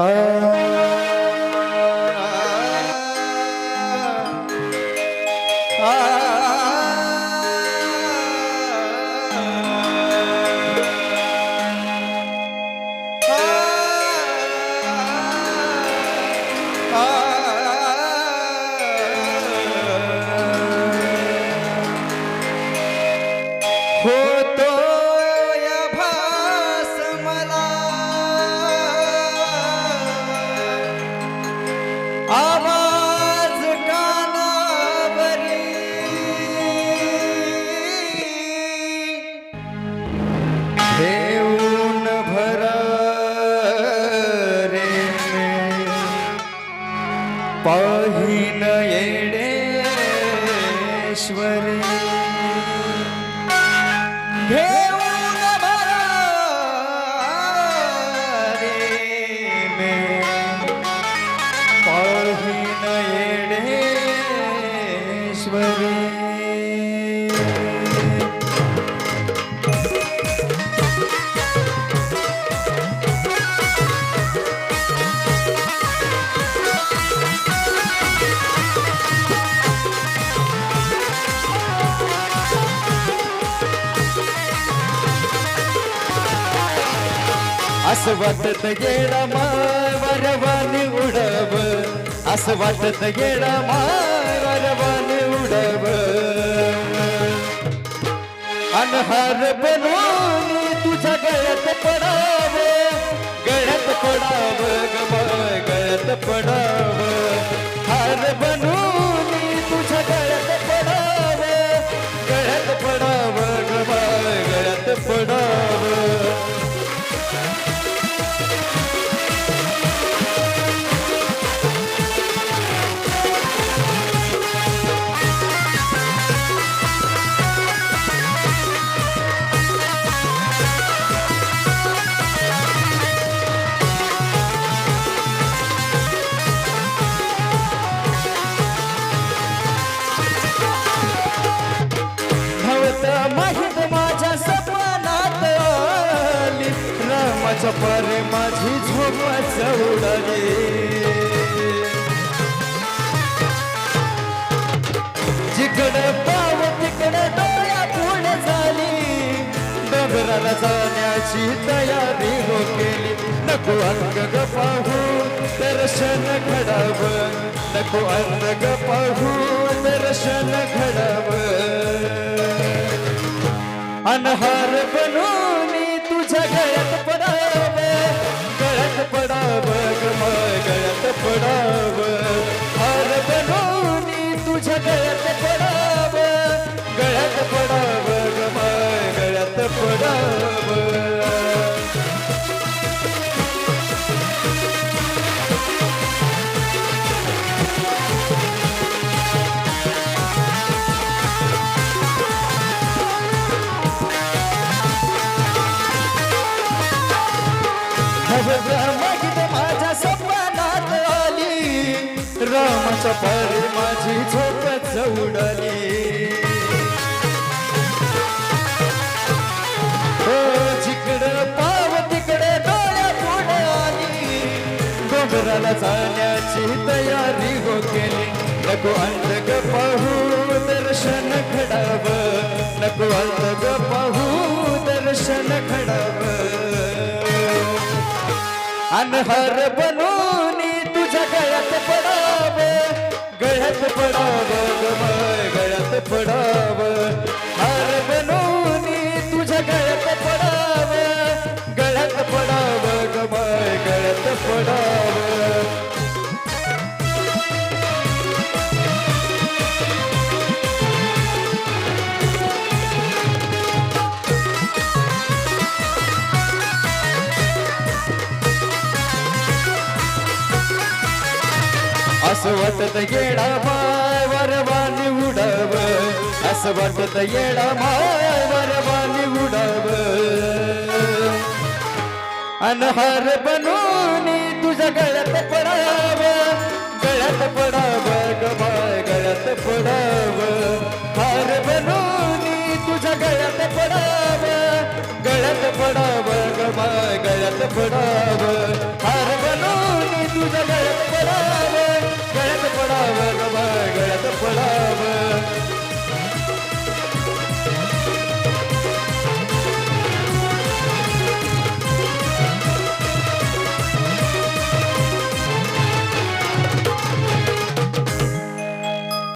Ah. ah. ah. પાહીન એડેશ્વરી હે Ishwari असं वाटत गेला माय वरवानी उडव. असं वाटत गेला माय वरवानी उडव. अनहार बनवून तुझ्या गळ्यात पडाव. गळ्यात पडाव गमाय गळ्यात पडाव. हार बनवून तुझ्या गळ्यात पडाव. गळ्यात पडाव गमाय गळ्यात पडाव. पारे माझी झोपच उडाली. जिकडे पाव तिकडे डोळ्या पुढे झाली. डोंगराला जाण्याची तयारी हो केली. नको अंग ग पाहू दर्शन घडाव. नको अंग ग पाहू दर्शन घडाव. अनहार बनून मागित माझ्या स्वप्नात आली. रामाच्या पारी माझी झोपच उडाली हो जिकडं पाव तिकडे डोळ्या पुढे आली. डोंगराला जाण्याची तयारी हो केली. नको अंधग पाहू दर्शन घडावं. नको अंधग पाहू दर्शन घडावं. अनहर बनून तुझ्या गळ्यात पडाव गळ्यात पडाव गळ्यात पडाव. असं वाटत येडा माय वरवानी उडव. असं वाटत येडा माय वरवानी उडव. अनहार बनून तुझ्या गळ्यात पडाव. गळ्यात पडाव गमाय गळ्यात पडाव. हार बनून तुझ्या गळ्यात पडाव. गळ्यात पडाव गमाय गळ्यात पडाव.